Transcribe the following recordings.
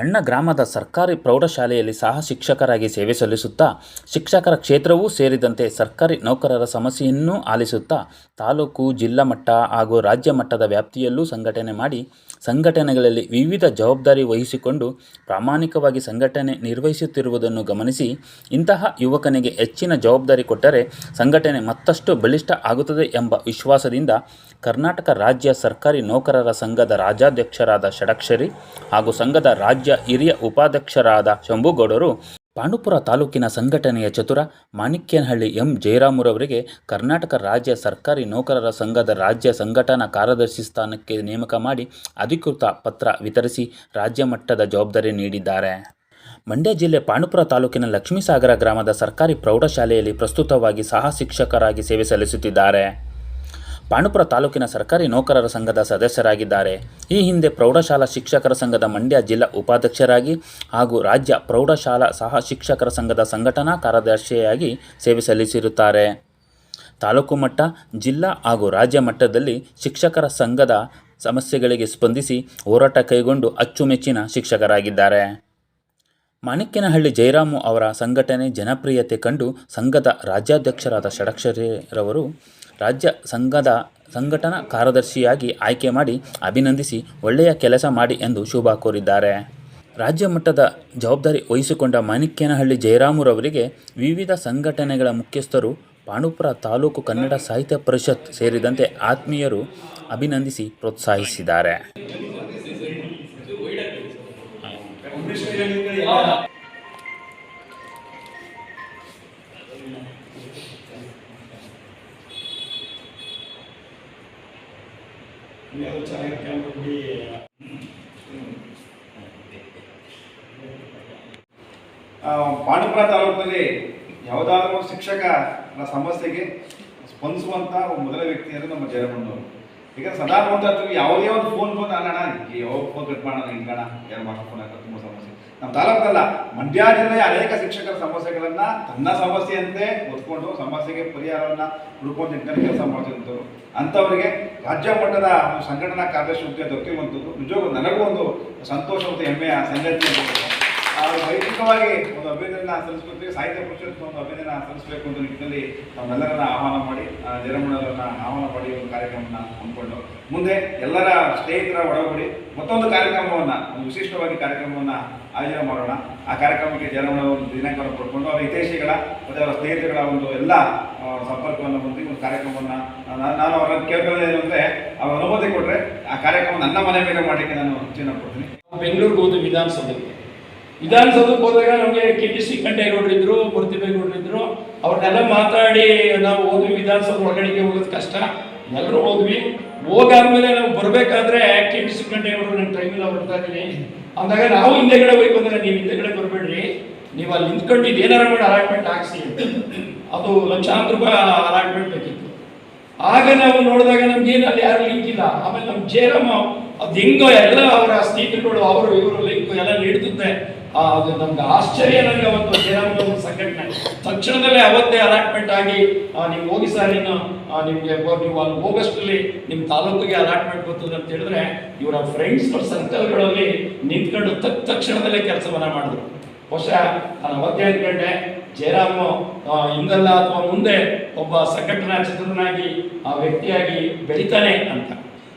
ಸಣ್ಣ ಗ್ರಾಮದ ಸರ್ಕಾರಿ ಪ್ರೌಢಶಾಲೆಯಲ್ಲಿ ಸಹ ಶಿಕ್ಷಕರಾಗಿ ಸೇವೆ ಸಲ್ಲಿಸುತ್ತಾ, ಶಿಕ್ಷಕರ ಕ್ಷೇತ್ರವೂ ಸೇರಿದಂತೆ ಸರ್ಕಾರಿ ನೌಕರರ ಸಮಸ್ಯೆಯನ್ನೂ ಆಲಿಸುತ್ತಾ, ತಾಲೂಕು, ಜಿಲ್ಲಾ ಮಟ್ಟ ಹಾಗೂ ರಾಜ್ಯ ಮಟ್ಟದ ವ್ಯಾಪ್ತಿಯಲ್ಲೂ ಸಂಘಟನೆ ಮಾಡಿ, ಸಂಘಟನೆಗಳಲ್ಲಿ ವಿವಿಧ ಜವಾಬ್ದಾರಿ ವಹಿಸಿಕೊಂಡು ಪ್ರಾಮಾಣಿಕವಾಗಿ ಸಂಘಟನೆ ನಿರ್ವಹಿಸುತ್ತಿರುವುದನ್ನು ಗಮನಿಸಿ, ಇಂತಹ ಯುವಕನಿಗೆ ಹೆಚ್ಚಿನ ಜವಾಬ್ದಾರಿ ಕೊಟ್ಟರೆ ಸಂಘಟನೆ ಮತ್ತಷ್ಟು ಬಲಿಷ್ಠ ಆಗುತ್ತದೆ ಎಂಬ ವಿಶ್ವಾಸದಿಂದ ಕರ್ನಾಟಕ ರಾಜ್ಯ ಸರ್ಕಾರಿ ನೌಕರರ ಸಂಘದ ರಾಜ್ಯಾಧ್ಯಕ್ಷರಾದ ಷಡಕ್ಷರಿ ಹಾಗೂ ಸಂಘದ ರಾಜ್ಯ ಹಿರಿಯ ಉಪಾಧ್ಯಕ್ಷರಾದ ಶಂಭುಗೌಡರು ಪಾಂಡುಪುರ ತಾಲೂಕಿನ ಸಂಘಟನೆಯ ಚತುರ ಮಾಣಿಕ್ಯನಹಳ್ಳಿ ಎಂ ಜಯರಾಮುರವರಿಗೆ ಕರ್ನಾಟಕ ರಾಜ್ಯ ಸರ್ಕಾರಿ ನೌಕರರ ಸಂಘದ ರಾಜ್ಯ ಸಂಘಟನಾ ಕಾರ್ಯದರ್ಶಿ ಸ್ಥಾನಕ್ಕೆ ನೇಮಕ ಮಾಡಿ ಅಧಿಕೃತ ಪತ್ರ ವಿತರಿಸಿ ರಾಜ್ಯ ಮಟ್ಟದ ಜವಾಬ್ದಾರಿ ನೀಡಿದ್ದಾರೆ. ಮಂಡ್ಯ ಜಿಲ್ಲೆ ಪಾಂಡುಪುರ ತಾಲೂಕಿನ ಲಕ್ಷ್ಮೀಸಾಗರ ಗ್ರಾಮದ ಸರ್ಕಾರಿ ಪ್ರೌಢಶಾಲೆಯಲ್ಲಿ ಪ್ರಸ್ತುತವಾಗಿ ಸಹ ಶಿಕ್ಷಕರಾಗಿ ಸೇವೆ ಸಲ್ಲಿಸುತ್ತಿದ್ದಾರೆ. ಪಾಂಡುಪುರ ತಾಲೂಕಿನ ಸರ್ಕಾರಿ ನೌಕರರ ಸಂಘದ ಸದಸ್ಯರಾಗಿದ್ದಾರೆ. ಈ ಹಿಂದೆ ಪ್ರೌಢಶಾಲಾ ಶಿಕ್ಷಕರ ಸಂಘದ ಮಂಡ್ಯ ಜಿಲ್ಲಾ ಉಪಾಧ್ಯಕ್ಷರಾಗಿ ಹಾಗೂ ರಾಜ್ಯ ಪ್ರೌಢಶಾಲಾ ಸಹ ಶಿಕ್ಷಕರ ಸಂಘದ ಸಂಘಟನಾ ಕಾರ್ಯದರ್ಶಿಯಾಗಿ ಸೇವೆ ಸಲ್ಲಿಸಿರುತ್ತಾರೆ. ತಾಲೂಕು ಮಟ್ಟ, ಜಿಲ್ಲಾ ಹಾಗೂ ರಾಜ್ಯ ಮಟ್ಟದಲ್ಲಿ ಶಿಕ್ಷಕರ ಸಂಘದ ಸಮಸ್ಯೆಗಳಿಗೆ ಸ್ಪಂದಿಸಿ ಹೋರಾಟ ಕೈಗೊಂಡು ಅಚ್ಚುಮೆಚ್ಚಿನ ಶಿಕ್ಷಕರಾಗಿದ್ದಾರೆ. ಮಾಣಿಕ್ಯನಹಳ್ಳಿ ಜಯರಾಮು ಅವರ ಸಂಘಟನೆ ಜನಪ್ರಿಯತೆ ಕಂಡು ಸಂಘದ ರಾಜ್ಯಾಧ್ಯಕ್ಷರಾದ ಷಡಕ್ಷರಿರವರು ರಾಜ್ಯ ಸಂಘದ ಸಂಘಟನಾ ಕಾರ್ಯದರ್ಶಿಯಾಗಿ ಆಯ್ಕೆ ಮಾಡಿ ಅಭಿನಂದಿಸಿ ಒಳ್ಳೆಯ ಕೆಲಸ ಮಾಡಿ ಎಂದು ಶುಭ ಕೋರಿದ್ದಾರೆ. ರಾಜ್ಯ ಮಟ್ಟದ ಜವಾಬ್ದಾರಿ ವಹಿಸಿಕೊಂಡ ಮಾಣಿಕ್ಯನಹಳ್ಳಿ ಜಯರಾಮುರವರಿಗೆ ವಿವಿಧ ಸಂಘಟನೆಗಳ ಮುಖ್ಯಸ್ಥರು, ಪಾಂಡುಪುರ ತಾಲೂಕು ಕನ್ನಡ ಸಾಹಿತ್ಯ ಪರಿಷತ್ ಸೇರಿದಂತೆ ಆತ್ಮೀಯರು ಅಭಿನಂದಿಸಿ ಪ್ರೋತ್ಸಾಹಿಸಿದ್ದಾರೆ. ಅದು ಚೆನ್ನಾಗಿ ಪಾಂಡುಪುರ ತಾಲೂಕಿನಲ್ಲಿ ಯಾವುದಾದ್ರೂ ಶಿಕ್ಷಕ ಶಿಕ್ಷಕರ ಸಮಸ್ಯೆಗೆ ಸ್ಪಂದಿಸುವಂಥ ಮೊದಲ ವ್ಯಕ್ತಿ ಅಂದರೆ ನಮ್ಮ ಜಯರಮಣ್ಣವರು ಈಗ ಸದಾ ನೋಡ್ತಾ ಇರ್ತೀವಿ ಯಾವುದೇ ಒಂದು ಫೋನ್ ಬಂದು ಅಲ್ಲಣ ಯಾವ ಫೋನ್ ಕಟ್ ಮಾಡೋಣ ಹಿಂಗಣ ಯಾರು ಮಾತ್ರ ಫೋನ್ ಹಾಕೋದು ತುಂಬ ಸಮಸ್ಯೆ. ನಮ್ಮ ತಾಲೂಕಲ್ಲ ಮಂಡ್ಯ ಜಿಲ್ಲೆಯ ಅನೇಕ ಶಿಕ್ಷಕರ ಸಮಸ್ಯೆಗಳನ್ನ ತನ್ನ ಸಮಸ್ಯೆಯಂತೆ ಹೊತ್ಕೊಂಡು ಸಮಸ್ಯೆಗೆ ಪರಿಹಾರವನ್ನ ಹುಡುಕೊಂಡು ನಿಟ್ಟಿನಲ್ಲಿ ಕೆಲಸ ಮಾಡ್ತಿರುವಂಥವ್ರು. ಅಂಥವರಿಗೆ ರಾಜ್ಯ ಮಟ್ಟದ ಸಂಘಟನಾ ಕಾರ್ಯದರ್ಶಿ ಹುದ್ದೆ ದೊರೆತಿರುವಂಥದ್ದು, ನಿಜವಾಗ್ಲೂ ನನಗೂ ಒಂದು ಸಂತೋಷ ಮತ್ತು ಹೆಮ್ಮೆಯ ಸಂಗತಿ ವೈಯಕ್ತಿಕವಾಗಿ ಒಂದು ಅಭಿನಂದನೆ ಸಲ್ಲಿಸ್ಬೇಕು ಸಾಹಿತ್ಯ ಪರಿಷತ್ ಒಂದು ಅಭಿನಂದನೆ ಸಲ್ಲಿಸಬೇಕು ಅಂತ ನಿಟ್ಟಿನಲ್ಲಿ ತಮ್ಮೆಲ್ಲರನ್ನ ಆಹ್ವಾನ ಮಾಡಿ ಆ, ಜಯರಮಣ್ಣರನ್ನ ಆಹ್ವಾನ ಮಾಡಿ ಒಂದು ಕಾರ್ಯಕ್ರಮನ ಹಮ್ಮಿಕೊಂಡು ಮುಂದೆ ಎಲ್ಲರ ಸ್ನೇಹಿತರ ಒಳಗೂಡಿ ಮತ್ತೊಂದು ಕಾರ್ಯಕ್ರಮವನ್ನ ಒಂದು ವಿಶಿಷ್ಟವಾಗಿ ಕಾರ್ಯಕ್ರಮವನ್ನ ಆಯೋಜನೆ ಮಾಡೋಣ. ಆ ಕಾರ್ಯಕ್ರಮಕ್ಕೆ ಜರಮಣ ಒಂದು ದಿನಾಂಕವನ್ನು ಕೊಟ್ಕೊಂಡು ಅವರ ಹಿತೈಷಿಗಳ ಮತ್ತು ಅವರ ಸ್ನೇಹಿತರುಗಳ ಒಂದು ಎಲ್ಲ ಸಂಪರ್ಕವನ್ನು ಹೊಂದಿ ಒಂದು ಕಾರ್ಯಕ್ರಮವನ್ನ ನಾನು ನಾನು ಅವರನ್ನು ಕೇಳ್ಕೊಳ್ಳೋದು ಅವ್ರ ಅನುಮತಿ ಕೊಟ್ಟರೆ ಆ ಕಾರ್ಯಕ್ರಮ ನನ್ನ ಮನೆ ಮೇಲೆ ಮಾಡಲಿಕ್ಕೆ ನಾನು ಚಿನ್ನ ಕೊಡ್ತೀನಿ. ಬೆಂಗಳೂರಿಗೆ ಹೋದ ವಿಧಾನಸಭೆಗೆ ವಿಧಾನಸೌಧಕ್ಕೆ ಹೋದಾಗ ನಮಗೆ ಕೆ ಟಿ ಸಿ ಕಂಠೇಗೌಡರಿದ್ರು ಮೂರ್ತಿಬೇಗೌಡರಿದ್ರು ಅವ್ರನ್ನೆಲ್ಲ ಮಾತಾಡಿ ನಾವು ಹೋದ್ವಿ ವಿಧಾನಸೌಧ ಒಳಗಡೆಗೆ ಹೋಗೋದು ಕಷ್ಟ. ಎಲ್ಲರೂ ಹೋದ್ವಿ. ಹೋಗಾದ್ಮೇಲೆ ನಾವು ಬರಬೇಕಾದ್ರೆ ಕೆ ಟಿ ಸಿ ಕಂಡೇಗೌಡರು ನನ್ನ ಟೈಮಿಲ್ಲ ಬರ್ತಾ ಇದ್ದೀನಿ. ಅಂದಾಗ ನಾವು ಹಿಂದೆಗಡೆ ಹೋಗಿ ಬಂದ್ರೆ ನೀವು ಹಿಂದೆಗಡೆ ಬರಬೇಡ್ರಿ. ನೀವು ಅಲ್ಲಿ ನಿಂತ್ಕೊಂಡು ಇದೇನಾರ ಮಾಡಿ ಅಲಾಟ್ಮೆಂಟ್ ಹಾಕ್ಸಿ ಅದು ಲಕ್ಷಾಂತರ ರೂಪಾಯಿ ಅಲಾಟ್ಮೆಂಟ್ ಬೇಕಿತ್ತು. ಆಗ ನಾವು ನೋಡಿದಾಗ ನಮ್ಗೇನು ಅಲ್ಲಿ ಯಾರು ಲಿಂಕ್ ಇಲ್ಲ. ಆಮೇಲೆ ನಮ್ಮ ಜೇರಮ್ಮ ಅದು ಹೆಂಗೋ ಎಲ್ಲ ಅವರ ಸ್ನೇಹಿತರುಗಳು ಅವರು ಇವರು ಲಿಂಕ್ ಎಲ್ಲ ನೀಡ್ತಿದ್ದೆ ಆ, ಅದು ನಮ್ಗೆ ಆಶ್ಚರ್ಯ ನನಗೆ ಅವತ್ತು ಒಂದು ಸಂಘಟನೆ ತಕ್ಷಣದಲ್ಲೇ ಅವತ್ತೇ ಅಲಾಟ್ಮೆಂಟ್ ಆಗಿ ನೀವು ಹೋಗಿ ಸರ್ ಇನ್ನು ನಿಮ್ಗೆ ನೀವು ಅಲ್ಲಿ ಹೋಗೋಷ್ಟರಲ್ಲಿ ನಿಮ್ಮ ತಾಲೂಕಿಗೆ ಅಲಾಟ್ಮೆಂಟ್ ಬರ್ತದೆ ಅಂತ ಹೇಳಿದ್ರೆ, ಇವರ ಫ್ರೆಂಡ್ಸ್ ಸರ್ಕಲ್ಗಳಲ್ಲಿ ನಿಂತ್ಕೊಂಡು ತಕ್ಕ ತಕ್ಷಣದಲ್ಲೇ ಕೆಲಸವನ್ನ ಮಾಡಿದ್ರು. ಬಹುಶಃ ನಾನು ಅವತ್ತೇ ಅಂದ್ಕೊಂಡೆ ಜಯರಾಮ್ ಹಿಂದಲ್ಲ ಅಥವಾ ಮುಂದೆ ಒಬ್ಬ ಸಂಘಟನಾ ಚಿತ್ರನಾಗಿ ಆ ವ್ಯಕ್ತಿಯಾಗಿ ಬೆಳಿತಾನೆ ಅಂತ.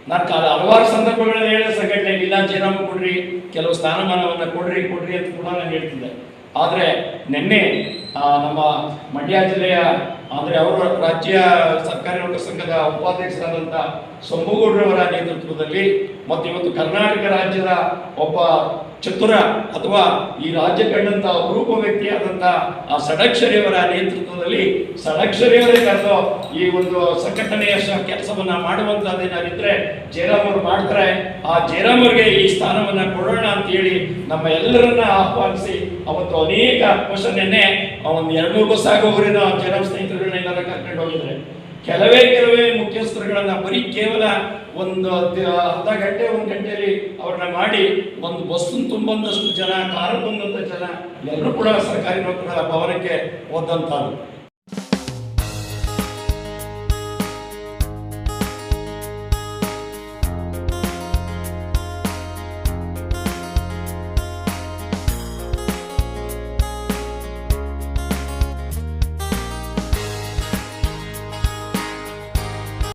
ನಾನು ಹಲವಾರು ಸಂದರ್ಭಗಳಲ್ಲಿ ಹೇಳಿದ ಇಲ್ಲ ಕೊಡ್ರಿ, ಕೆಲವು ಸ್ಥಾನಮಾನವನ್ನು ಕೊಡ್ರಿ ಕೊಡ್ರಿ ಅಂತ ಕೂಡ ನಾನು ಹೇಳ್ತಿದ್ದೆ. ಆದರೆ ನಿನ್ನೆ ನಮ್ಮ ಮಂಡ್ಯ ಜಿಲ್ಲೆಯ ಅಂದರೆ ಅವರ ರಾಜ್ಯ ಸರ್ಕಾರಿ ನೌಕರ ಸಂಘದ ಉಪಾಧ್ಯಕ್ಷರಾದಂಥ ಸೊಂಬುಗೌಡ್ರವರ ನೇತೃತ್ವದಲ್ಲಿ ಮತ್ತು ಇವತ್ತು ಕರ್ನಾಟಕ ರಾಜ್ಯದ ಒಬ್ಬ ಚತುರ ಅಥವಾ ಈ ರಾಜ್ಯ ಕಂಡಂಥ ಅಪರೂಪ ವ್ಯಕ್ತಿಯಾದಂಥ ಆ ಸಡಕ್ಷರಿಯವರ ನೇತೃತ್ವದಲ್ಲಿ ಸಡಕ್ಷರಿಯವರೇ ಕರೆದು ಈ ಒಂದು ಸಂಘಟನೆಯ ಕೆಲಸವನ್ನು ಮಾಡುವಂತಹದ್ದೇನಾಗಿದ್ರೆ ಜಯರಾಮ್ ಅವರು ಮಾಡ್ತಾರೆ. ಆ ಜಯರಾಮ್ ಅವರಿಗೆ ಈ ಸ್ಥಾನವನ್ನ ಕೊಡೋಣ ಅಂತ ಹೇಳಿ ನಮ್ಮ ಎಲ್ಲರನ್ನ ಆಹ್ವಾನಿಸಿ ಅವತ್ತು ಅನೇಕ ಕ್ವಶನ್ ನಿನ್ನೆ ಒಂದು ಎರಡು ಬಸ್ ಆಗೋವರೆನ ಜಯರಾಮ್ ಹೋಗಿದ್ದಾರೆ ಕೆಲವೇ ಕೆಲವೇ ಮುಖ್ಯಸ್ಥರುಗಳನ್ನ ಬರೀ ಕೇವಲ ಒಂದು ಅರ್ಧ ಗಂಟೆ, ಒಂದು ಗಂಟೆಯಲ್ಲಿ ಅವ್ರನ್ನ ಮಾಡಿ ಒಂದು ಬಸ್ಸು ತುಂಬಂದಷ್ಟು ಜನ, ಕಾರು ಬಂದಂತ ಜನ ಎಲ್ಲರೂ ಕೂಡ ಸರ್ಕಾರಿ ನೌಕರರ ಭವನಕ್ಕೆ ಹೋದಂಥದ್ದು